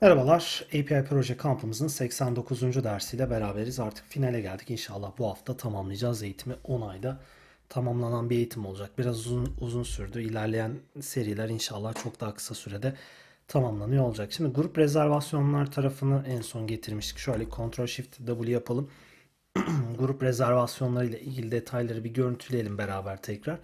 Merhabalar, API Proje Kampımızın 89. dersiyle beraberiz. Artık finale geldik. İnşallah bu hafta tamamlayacağız eğitimi. 10 ayda tamamlanan bir eğitim olacak. Biraz uzun uzun sürdü. İlerleyen seriler inşallah çok daha kısa sürede tamamlanıyor olacak. Şimdi grup rezervasyonlar tarafını en son getirmiştik. Şöyle Ctrl Shift W yapalım. grup rezervasyonları ile ilgili detayları bir görüntüleyelim beraber tekrar.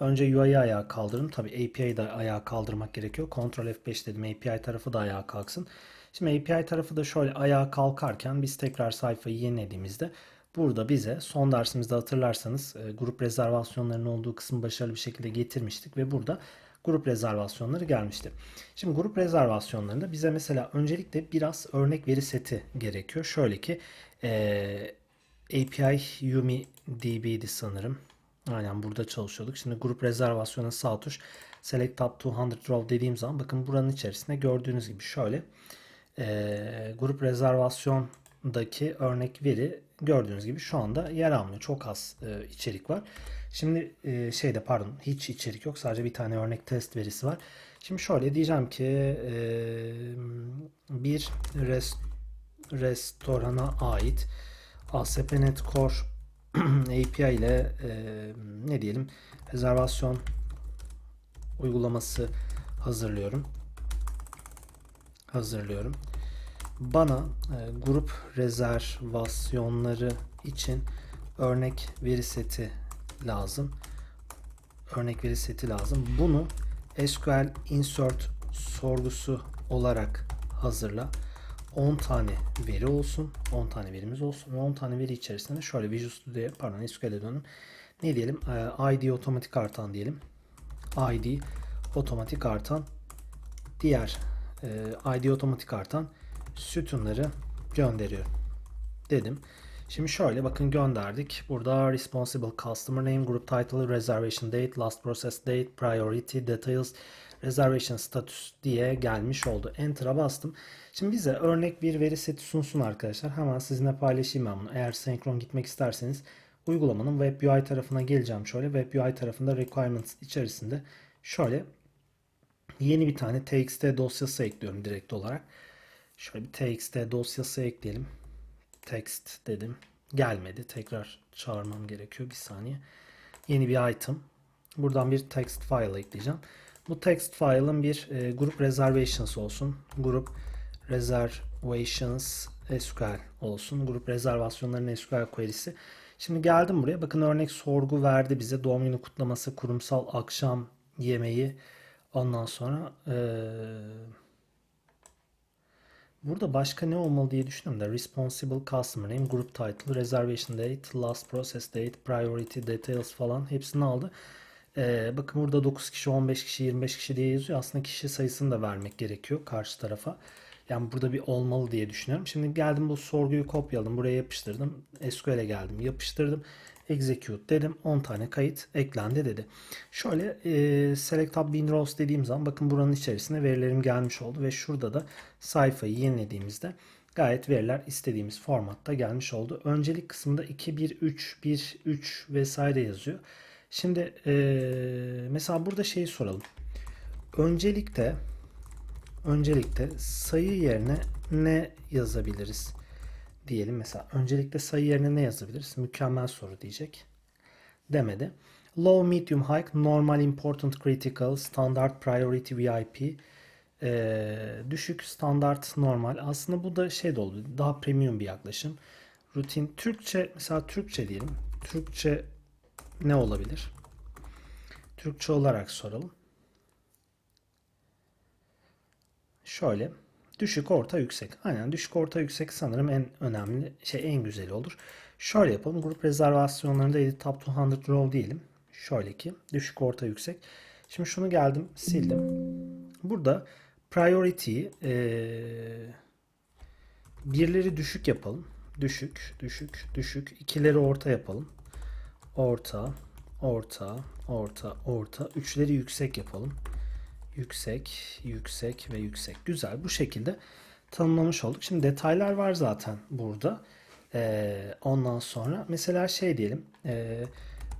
Önce UI'yi ayağa kaldırın. Tabii API'yi da ayağa kaldırmak gerekiyor. Ctrl F5 dedim. API tarafı da ayağa kalksın. Şimdi API tarafı da şöyle ayağa kalkarken biz tekrar sayfayı yenilediğimizde burada bize son dersimizde hatırlarsanız e, grup rezervasyonlarının olduğu kısmı başarılı bir şekilde getirmiştik ve burada grup rezervasyonları gelmişti. Şimdi grup rezervasyonlarında bize mesela öncelikle biraz örnek veri seti gerekiyor. Şöyle ki e, API Yumi DB'di sanırım. Aynen burada çalışıyorduk. Şimdi grup rezervasyonu sağ tuş select up 200 row dediğim zaman bakın buranın içerisinde gördüğünüz gibi şöyle e, grup rezervasyondaki örnek veri gördüğünüz gibi şu anda yer almıyor. Çok az e, içerik var. Şimdi e, şeyde pardon hiç içerik yok. Sadece bir tane örnek test verisi var. Şimdi şöyle diyeceğim ki e, bir rest, restorana ait ASP.NET Core API ile e, ne diyelim rezervasyon uygulaması hazırlıyorum. Hazırlıyorum. Bana e, grup rezervasyonları için örnek veri seti lazım. Örnek veri seti lazım. Bunu SQL insert sorgusu olarak hazırla. 10 tane veri olsun. 10 tane verimiz olsun. Ve 10 tane veri içerisinde şöyle Visual Studio'ya pardon SQL'e dönün. Ne diyelim? Ee, ID otomatik artan diyelim. ID otomatik artan diğer e, ID otomatik artan sütunları gönderiyorum dedim. Şimdi şöyle bakın gönderdik. Burada responsible customer name, group title, reservation date, last process date, priority, details, reservation status diye gelmiş oldu. Enter'a bastım. Şimdi bize örnek bir veri seti sunsun arkadaşlar. Hemen sizinle paylaşayım ben bunu. Eğer senkron gitmek isterseniz uygulamanın web UI tarafına geleceğim şöyle. Web UI tarafında requirements içerisinde şöyle yeni bir tane txt dosyası ekliyorum direkt olarak. Şöyle bir txt dosyası ekleyelim. Text dedim. Gelmedi. Tekrar çağırmam gerekiyor. Bir saniye. Yeni bir item. Buradan bir text file ekleyeceğim. Bu text file'ın bir e, grup reservations olsun. Grup reservations SQL olsun. Grup rezervasyonların SQL query'si. Şimdi geldim buraya. Bakın örnek sorgu verdi bize. Doğum günü kutlaması, kurumsal akşam yemeği. Ondan sonra eee Burada başka ne olmalı diye düşünüyorum da responsible customer name, group title, reservation date, last process date, priority details falan hepsini aldı. Ee, bakın burada 9 kişi, 15 kişi, 25 kişi diye yazıyor. Aslında kişi sayısını da vermek gerekiyor karşı tarafa. Yani burada bir olmalı diye düşünüyorum. Şimdi geldim bu sorguyu kopyaladım. Buraya yapıştırdım. SQL'e geldim. Yapıştırdım. Execute dedim. 10 tane kayıt eklendi dedi. Şöyle e, select tab bin rows dediğim zaman bakın buranın içerisine verilerim gelmiş oldu ve şurada da sayfayı yenilediğimizde gayet veriler istediğimiz formatta gelmiş oldu. Öncelik kısmında 2 1 3 1 3 vesaire yazıyor. Şimdi e, mesela burada şeyi soralım. Öncelikle öncelikle sayı yerine ne yazabiliriz? Diyelim mesela öncelikle sayı yerine ne yazabiliriz? Mükemmel soru diyecek. Demedi. Low, medium, high, normal, important, critical, standard, priority, VIP. Ee, düşük, standart, normal. Aslında bu da şey de oldu. Daha premium bir yaklaşım. Rutin. Türkçe mesela Türkçe diyelim. Türkçe ne olabilir? Türkçe olarak soralım. Şöyle düşük, orta, yüksek. Aynen düşük, orta, yüksek sanırım en önemli şey en güzeli olur. Şöyle yapalım. Grup rezervasyonlarında edit top 200 row diyelim. Şöyle ki düşük, orta, yüksek. Şimdi şunu geldim sildim. Burada priority'yi ee, birleri düşük yapalım. Düşük, düşük, düşük. İkileri orta yapalım. Orta, orta, orta, orta. Üçleri yüksek yapalım. Yüksek, yüksek ve yüksek. Güzel. Bu şekilde tanımlamış olduk. Şimdi detaylar var zaten burada. Ee, ondan sonra mesela şey diyelim. E,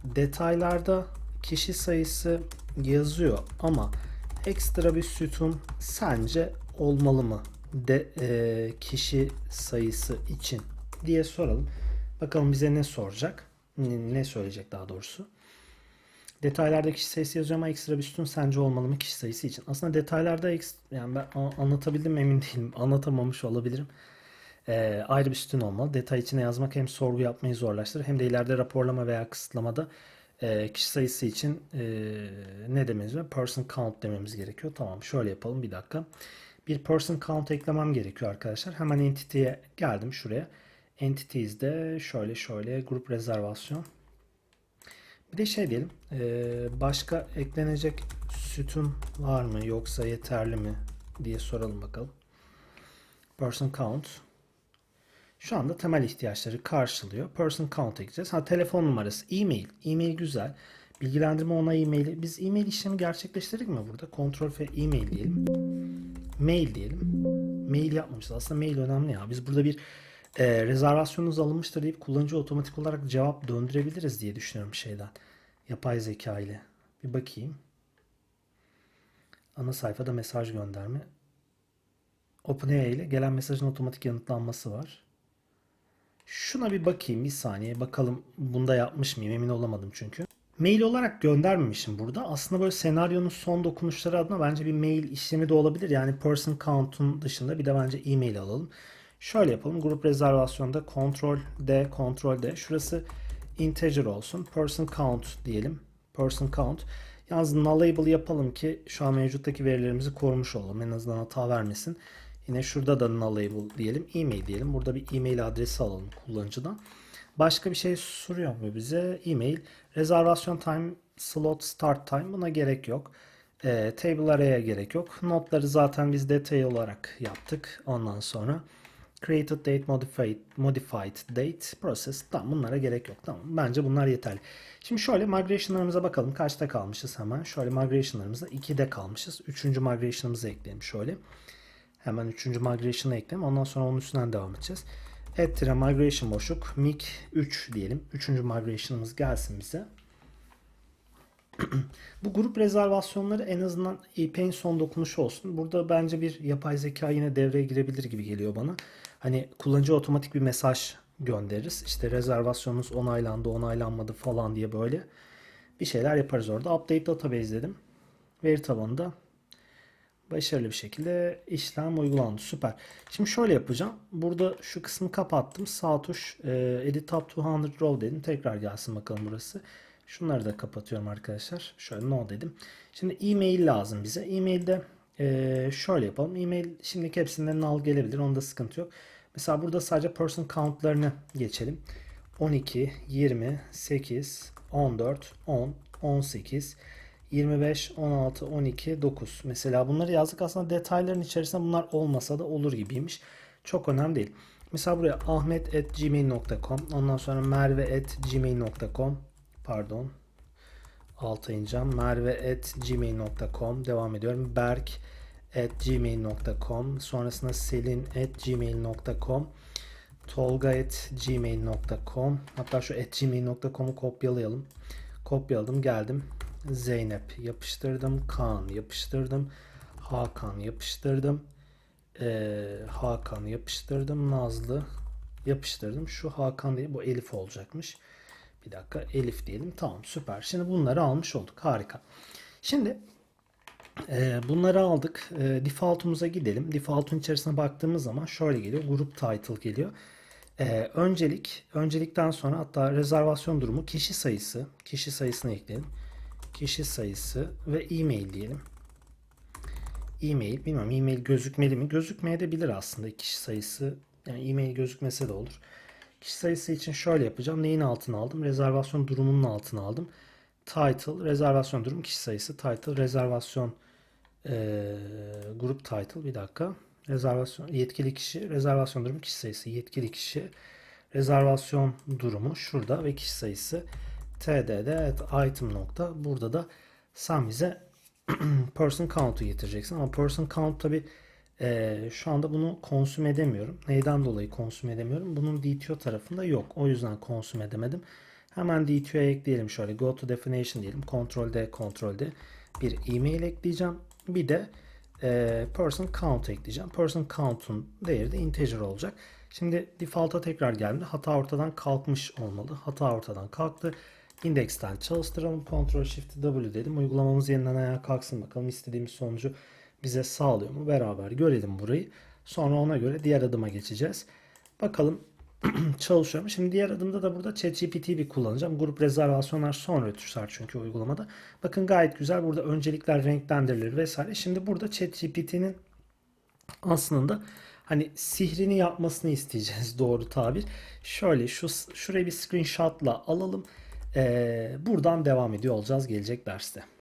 detaylarda kişi sayısı yazıyor ama ekstra bir sütun sence olmalı mı de e, kişi sayısı için diye soralım. Bakalım bize ne soracak? Ne, söyleyecek daha doğrusu. Detaylarda kişi sayısı yazıyor ama ekstra bir sütun sence olmalı mı kişi sayısı için? Aslında detaylarda yani ben anlatabildim mi emin değilim. Anlatamamış olabilirim. Ee, ayrı bir sütun olmalı. Detay içine yazmak hem sorgu yapmayı zorlaştırır hem de ileride raporlama veya kısıtlamada e, kişi sayısı için e, ne dememiz var? Person count dememiz gerekiyor. Tamam şöyle yapalım bir dakika. Bir person count eklemem gerekiyor arkadaşlar. Hemen entity'ye geldim şuraya. Entities'de şöyle şöyle grup rezervasyon. Bir de şey diyelim. başka eklenecek sütun var mı yoksa yeterli mi diye soralım bakalım. Person count. Şu anda temel ihtiyaçları karşılıyor. Person count ekleyeceğiz. Ha telefon numarası, e-mail. E-mail güzel. Bilgilendirme ona e-maili. Biz e-mail işlemi gerçekleştirdik mi burada? Kontrol F e-mail diyelim. Mail diyelim. Mail yapmamışız. Aslında mail önemli ya. Biz burada bir e, rezervasyonunuz alınmıştır deyip kullanıcı otomatik olarak cevap döndürebiliriz diye düşünüyorum şeyden. Yapay zeka ile. Bir bakayım. Ana sayfada mesaj gönderme. OpenAI ile gelen mesajın otomatik yanıtlanması var. Şuna bir bakayım bir saniye. Bakalım bunda yapmış mıyım emin olamadım çünkü. Mail olarak göndermemişim burada. Aslında böyle senaryonun son dokunuşları adına bence bir mail işlemi de olabilir. Yani person count'un dışında bir de bence e-mail alalım. Şöyle yapalım. Grup rezervasyonda kontrol D, kontrol D. Şurası integer olsun. Person count diyelim. Person count. Yalnız nullable yapalım ki şu an mevcuttaki verilerimizi korumuş olalım. En azından hata vermesin. Yine şurada da nullable diyelim. E-mail diyelim. Burada bir e-mail adresi alalım kullanıcıdan. Başka bir şey soruyor mu bize? E-mail. Rezervasyon time, slot start time. Buna gerek yok. E, table array'e gerek yok. Notları zaten biz detay olarak yaptık. Ondan sonra created date, modified, modified date, process. Tamam bunlara gerek yok. Tamam. Bence bunlar yeterli. Şimdi şöyle migration'larımıza bakalım. Kaçta kalmışız hemen? Şöyle migration'larımızda 2'de kalmışız. Üçüncü migration'ımızı ekleyelim şöyle. Hemen üçüncü migration'ı ekleyelim. Ondan sonra onun üstünden devam edeceğiz. Add migration boşluk mig 3 diyelim. Üçüncü migration'ımız gelsin bize. Bu grup rezervasyonları en azından EP'in son dokunuşu olsun. Burada bence bir yapay zeka yine devreye girebilir gibi geliyor bana. Hani kullanıcı otomatik bir mesaj göndeririz. İşte rezervasyonunuz onaylandı, onaylanmadı falan diye böyle bir şeyler yaparız orada. Update database dedim. Veri tabanında başarılı bir şekilde işlem uygulandı. Süper. Şimdi şöyle yapacağım. Burada şu kısmı kapattım. Sağ tuş e, Edit Top 200 Row dedim. Tekrar gelsin bakalım burası. Şunları da kapatıyorum arkadaşlar. Şöyle no dedim. Şimdi e-mail lazım bize. E-mailde e, şöyle yapalım. E-mail şimdiki hepsinden null gelebilir. Onda sıkıntı yok. Mesela burada sadece person count'larını geçelim. 12, 20, 8, 14, 10, 18, 25, 16, 12, 9. Mesela bunları yazdık. Aslında detayların içerisinde bunlar olmasa da olur gibiymiş. Çok önemli değil. Mesela buraya ahmet.gmail.com ondan sonra merve.gmail.com pardon alta ineceğim. devam ediyorum. berk at gmail.com sonrasında selin at hatta şu gmail.com'u kopyalayalım. Kopyaladım geldim. Zeynep yapıştırdım. Kaan yapıştırdım. Hakan yapıştırdım. Ee, Hakan yapıştırdım. Nazlı yapıştırdım. Şu Hakan değil bu Elif olacakmış. Bir dakika Elif diyelim. Tamam süper. Şimdi bunları almış olduk. Harika. Şimdi e, bunları aldık. E, default'umuza gidelim. Default'un içerisine baktığımız zaman şöyle geliyor. Grup title geliyor. E, öncelik, öncelikten sonra hatta rezervasyon durumu kişi sayısı. Kişi sayısını ekleyelim. Kişi sayısı ve e-mail diyelim. E-mail, bilmiyorum e-mail gözükmeli mi? Gözükmeyebilir aslında kişi sayısı. Yani e-mail gözükmese de olur. Kişi sayısı için şöyle yapacağım. Neyin altına aldım? Rezervasyon durumunun altına aldım. Title, rezervasyon durum, kişi sayısı. Title, rezervasyon e, grup title. Bir dakika. Rezervasyon, yetkili kişi, rezervasyon durumu, kişi sayısı. Yetkili kişi, rezervasyon durumu şurada ve kişi sayısı. TD'de at item nokta. Burada da sen bize person count'u getireceksin. Ama person count tabi şu anda bunu konsüm edemiyorum. Neyden dolayı konsüm edemiyorum? Bunun DTO tarafında yok. O yüzden konsüm edemedim. Hemen DTO'ya ekleyelim şöyle. Go to definition diyelim. Ctrl D, Ctrl D. Bir e-mail ekleyeceğim. Bir de e, person count ekleyeceğim. Person count'un değeri de integer olacak. Şimdi default'a tekrar geldi. Hata ortadan kalkmış olmalı. Hata ortadan kalktı. Index'ten çalıştıralım. Ctrl Shift W dedim. Uygulamamız yeniden ayağa kalksın bakalım. istediğimiz sonucu bize sağlıyor mu? Beraber görelim burayı. Sonra ona göre diğer adıma geçeceğiz. Bakalım çalışıyor mu? Şimdi diğer adımda da burada ChatGPT'yi bir kullanacağım. Grup rezervasyonlar sonra düşer çünkü uygulamada. Bakın gayet güzel. Burada öncelikler renklendirilir vesaire. Şimdi burada ChatGPT'nin aslında hani sihrini yapmasını isteyeceğiz doğru tabir. Şöyle şu şurayı bir screenshotla alalım. Ee, buradan devam ediyor olacağız gelecek derste.